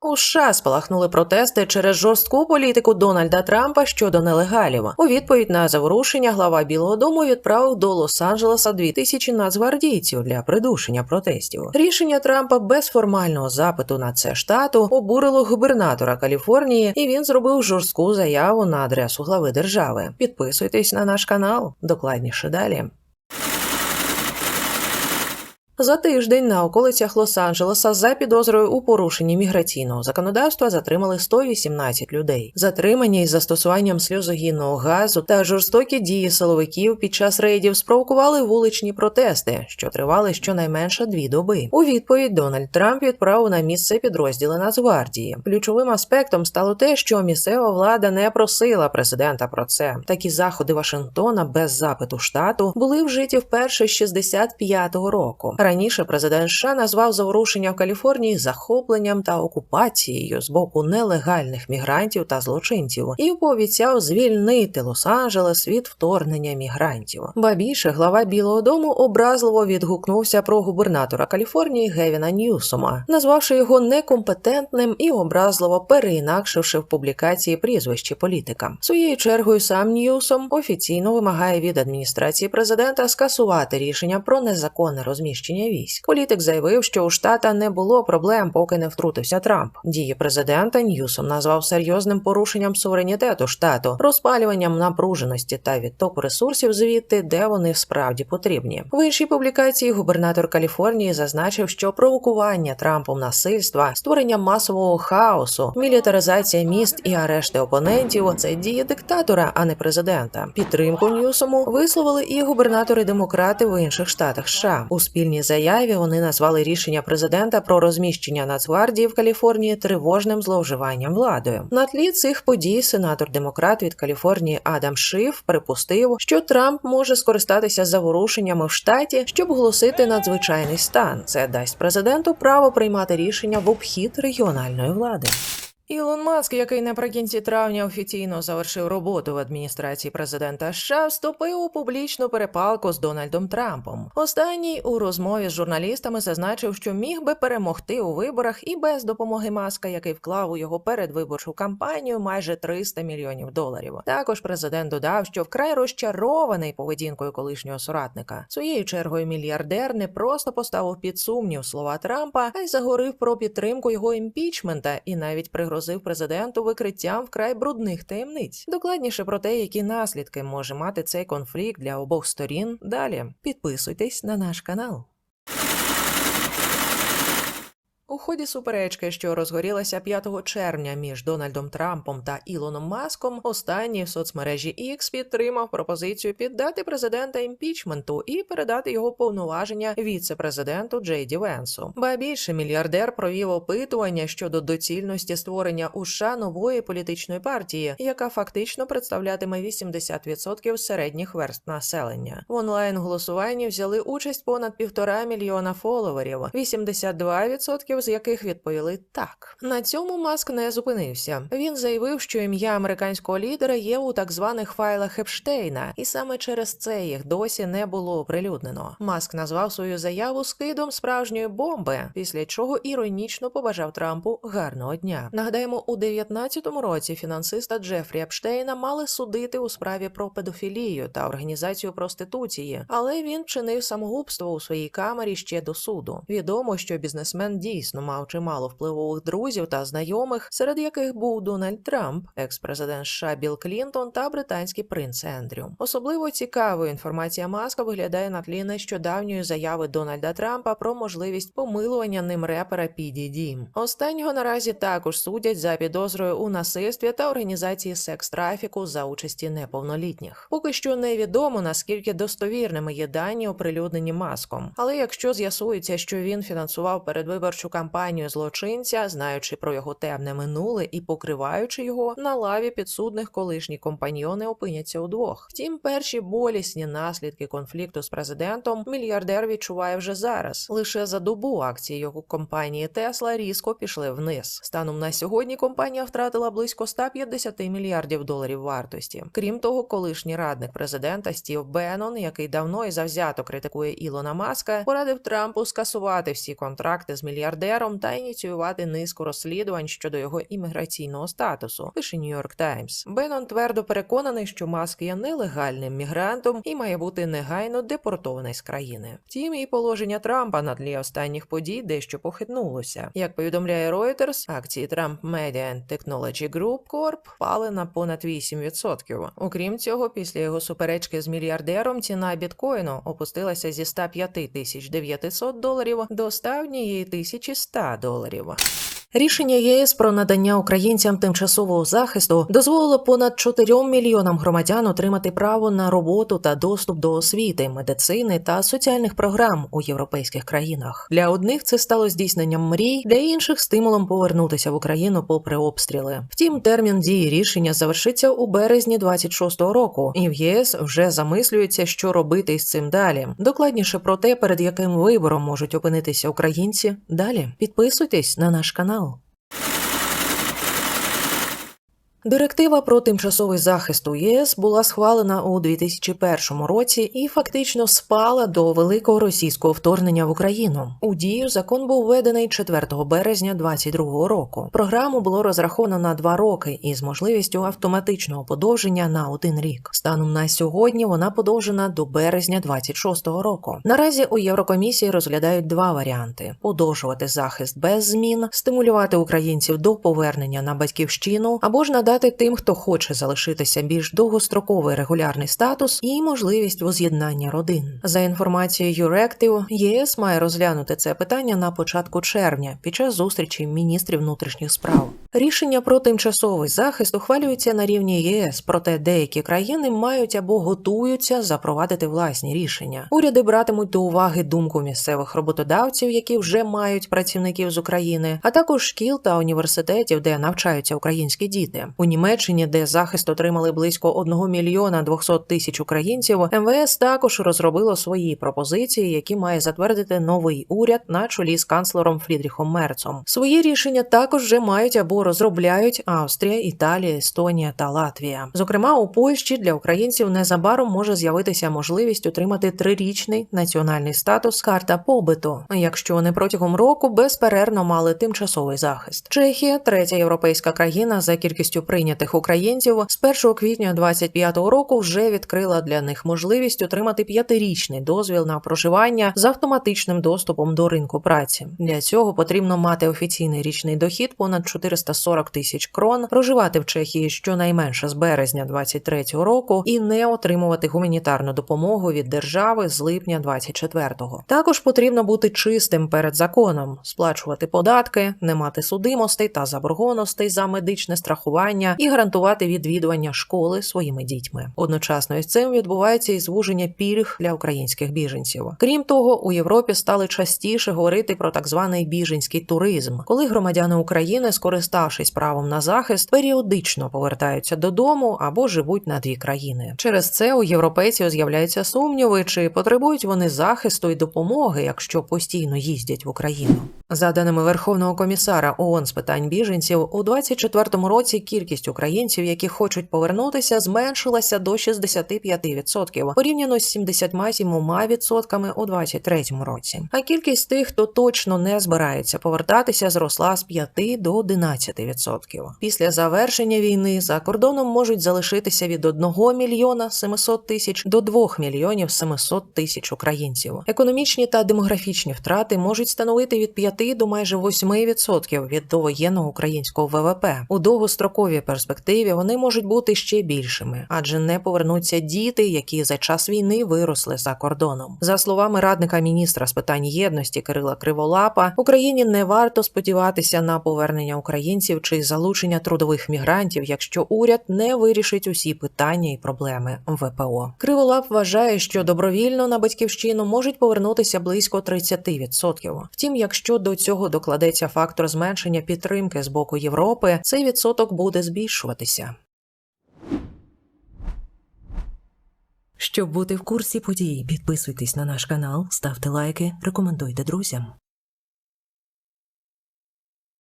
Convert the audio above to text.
У США спалахнули протести через жорстку політику Дональда Трампа щодо нелегалів. У відповідь на заворушення глава Білого Дому відправив до Лос-Анджелеса 2000 нацгвардійців для придушення протестів. Рішення Трампа без формального запиту на це штату обурило губернатора Каліфорнії, і він зробив жорстку заяву на адресу глави держави. Підписуйтесь на наш канал. Докладніше далі. За тиждень на околицях Лос-Анджелеса за підозрою у порушенні міграційного законодавства затримали 118 людей. Затримання із застосуванням сльозогінного газу та жорстокі дії силовиків під час рейдів спровокували вуличні протести, що тривали щонайменше дві доби. У відповідь Дональд Трамп відправив на місце підрозділи Нацгвардії. Ключовим аспектом стало те, що місцева влада не просила президента про це. Такі заходи Вашингтона без запиту штату були вжиті вперше з 65-го року. Раніше президент США назвав заворушення в Каліфорнії захопленням та окупацією з боку нелегальних мігрантів та злочинців і пообіцяв звільнити Лос-Анджелес від вторгнення мігрантів. Ба більше глава Білого Дому образливо відгукнувся про губернатора Каліфорнії Гевіна Ньюсома, назвавши його некомпетентним і образливо переінакшивши в публікації прізвище політика. Своєю чергою сам Ньюсом офіційно вимагає від адміністрації президента скасувати рішення про незаконне розміщення військ. Політик заявив, що у штата не було проблем, поки не втрутився Трамп. Дії президента Ньюсом назвав серйозним порушенням суверенітету штату, розпалюванням напруженості та відтоку ресурсів звідти, де вони справді потрібні. В іншій публікації губернатор Каліфорнії зазначив, що провокування Трампом насильства, створення масового хаосу, мілітаризація міст і арешти опонентів це дії диктатора, а не президента. Підтримку Ньюсому висловили і губернатори-демократи в інших штатах США. У спільній заяві вони назвали рішення президента про розміщення Нацгвардії в Каліфорнії тривожним зловживанням владою. На тлі цих подій сенатор-демократ від Каліфорнії Адам Шиф припустив, що Трамп може скористатися заворушеннями в штаті, щоб оголосити надзвичайний стан. Це дасть президенту право приймати рішення в обхід регіональної влади. Ілон Маск, який наприкінці травня офіційно завершив роботу в адміністрації президента США, вступив у публічну перепалку з Дональдом Трампом. Останній у розмові з журналістами зазначив, що міг би перемогти у виборах і без допомоги Маска, який вклав у його передвиборчу кампанію майже 300 мільйонів доларів. Також президент додав, що вкрай розчарований поведінкою колишнього соратника. Своєю чергою мільярдер не просто поставив під сумнів слова Трампа, а й загорив про підтримку його імпічмента і навіть пригрозив президенту викриттям вкрай брудних таємниць. Докладніше про те, які наслідки може мати цей конфлікт для обох сторін. Далі підписуйтесь на наш канал. У ході суперечки, що розгорілася 5 червня між Дональдом Трампом та Ілоном Маском, останній в соцмережі X підтримав пропозицію піддати президента імпічменту і передати його повноваження віце-президенту Джейді Венсу. Ба більше мільярдер провів опитування щодо доцільності створення у США нової політичної партії, яка фактично представлятиме 80% середніх верст населення. В онлайн голосуванні взяли участь понад півтора мільйона фоловерів, 82% з яких відповіли так. На цьому Маск не зупинився. Він заявив, що ім'я американського лідера є у так званих файлах Епштейна, і саме через це їх досі не було оприлюднено. Маск назвав свою заяву скидом справжньої бомби, після чого іронічно побажав Трампу гарного дня. Нагадаємо, у 19-му році фінансиста Джефрі Епштейна мали судити у справі про педофілію та організацію проституції, але він чинив самогубство у своїй камері ще до суду. Відомо, що бізнесмен дійсно мав чимало впливових друзів та знайомих, серед яких був Дональд Трамп, екс-президент США Білл Клінтон та британський принц Ендрю. Особливо цікавою інформація Маска виглядає на тлі нещодавньої заяви Дональда Трампа про можливість помилування ним репера Піді Дім. Останнього наразі також судять за підозрою у насильстві та організації секс-трафіку за участі неповнолітніх. Поки що невідомо наскільки достовірними є дані оприлюднені маском, але якщо з'ясується, що він фінансував передвиборчу кампанію злочинця, знаючи про його темне минуле і покриваючи його, на лаві підсудних колишні компаньйони опиняться удвох. Втім, перші болісні наслідки конфлікту з президентом мільярдер відчуває вже зараз. Лише за добу акції його компанії Тесла різко пішли вниз. Станом на сьогодні компанія втратила близько 150 мільярдів доларів вартості. Крім того, колишній радник президента Стів Беннон, який давно і завзято критикує Ілона Маска, порадив Трампу скасувати всі контракти з мільярдерами мільярдером та ініціювати низку розслідувань щодо його імміграційного статусу. Пише York Times. Беннон твердо переконаний, що Маск є нелегальним мігрантом і має бути негайно депортований з країни. Втім, і положення Трампа на тлі останніх подій дещо похитнулося. Як повідомляє Reuters, акції Trump Media and Technology Group Corp впали на понад 8%. Окрім цього, після його суперечки з мільярдером ціна біткоїну опустилася зі 105 тисяч 900 доларів до 101 тисячі 100 доларів. Рішення ЄС про надання українцям тимчасового захисту дозволило понад 4 мільйонам громадян отримати право на роботу та доступ до освіти, медицини та соціальних програм у європейських країнах. Для одних це стало здійсненням мрій, для інших стимулом повернутися в Україну попри обстріли. Втім, термін дії рішення завершиться у березні 26-го року, і в ЄС вже замислюється, що робити із цим далі. Докладніше про те, перед яким вибором можуть опинитися українці. Далі підписуйтесь на наш канал. Директива про тимчасовий захист у ЄС була схвалена у 2001 році і фактично спала до великого російського вторгнення в Україну. У дію закон був введений 4 березня 2022 року. Програму було розраховано на два роки із можливістю автоматичного подовження на один рік. Станом на сьогодні вона подовжена до березня 26-го року. Наразі у Єврокомісії розглядають два варіанти: подовжувати захист без змін, стимулювати українців до повернення на батьківщину або ж надати тим, хто хоче залишитися більш довгостроковий регулярний статус і можливість воз'єднання родин. За інформацією Ректів, ЄС має розглянути це питання на початку червня під час зустрічі міністрів внутрішніх справ. Рішення про тимчасовий захист ухвалюється на рівні ЄС, проте деякі країни мають або готуються запровадити власні рішення. Уряди братимуть до уваги думку місцевих роботодавців, які вже мають працівників з України, а також шкіл та університетів, де навчаються українські діти. У Німеччині, де захист отримали близько 1 мільйона 200 тисяч українців, МВС також розробило свої пропозиції, які має затвердити новий уряд на чолі з канцлером Фрідріхом Мерцом. Свої рішення також вже мають або розробляють Австрія, Італія, Естонія та Латвія. Зокрема, у Польщі для українців незабаром може з'явитися можливість отримати трирічний національний статус карта побиту, якщо вони протягом року безперервно мали тимчасовий захист. Чехія, третя європейська країна за кількістю прийнятих українців, з 1 квітня 25-го року вже відкрила для них можливість отримати п'ятирічний дозвіл на проживання з автоматичним доступом до ринку праці. Для цього потрібно мати офіційний річний дохід понад 440 тисяч крон, проживати в Чехії щонайменше з березня 23-го року і не отримувати гуманітарну допомогу від держави з липня 24-го. Також потрібно бути чистим перед законом, сплачувати податки, не мати судимостей та заборгованостей за медичне страхування і гарантувати відвідування школи своїми дітьми. Одночасно із цим відбувається і звуження пільг для українських біженців. Крім того, у Європі стали частіше говорити про так званий біженський туризм, коли громадяни України, скориставшись правом на захист, періодично повертаються додому або живуть на дві країни. Через це у європейців з'являються сумніви, чи потребують вони захисту і допомоги, якщо постійно їздять в Україну. За даними Верховного комісара ООН з питань біженців, у 24-му році кількість українців, які хочуть повернутися, зменшилася до 65% порівняно з 77% у 23-му році. А кількість тих, хто точно не збирається повертатися, зросла з 5 до 11%. Після завершення війни за кордоном можуть залишитися від 1 мільйона 700 тисяч до 2 мільйонів 700 тисяч українців. Економічні та демографічні втрати можуть становити від 5 до майже 8% від довоєнного українського ВВП. У довгостроковій перспективі вони можуть бути ще більшими, адже не повернуться діти, які за час війни виросли за кордоном. За словами радника міністра з питань єдності Кирила Криволапа, Україні не варто сподіватися на повернення українців чи залучення трудових мігрантів, якщо уряд не вирішить усі питання і проблеми ВПО. Криволап вважає, що добровільно на батьківщину можуть повернутися близько 30%. Втім, якщо до цього докладеться фактор зменшення підтримки з боку Європи, цей відсоток буде збільшуватися. Щоб бути в курсі подій, підписуйтесь на наш канал, ставте лайки, рекомендуйте друзям.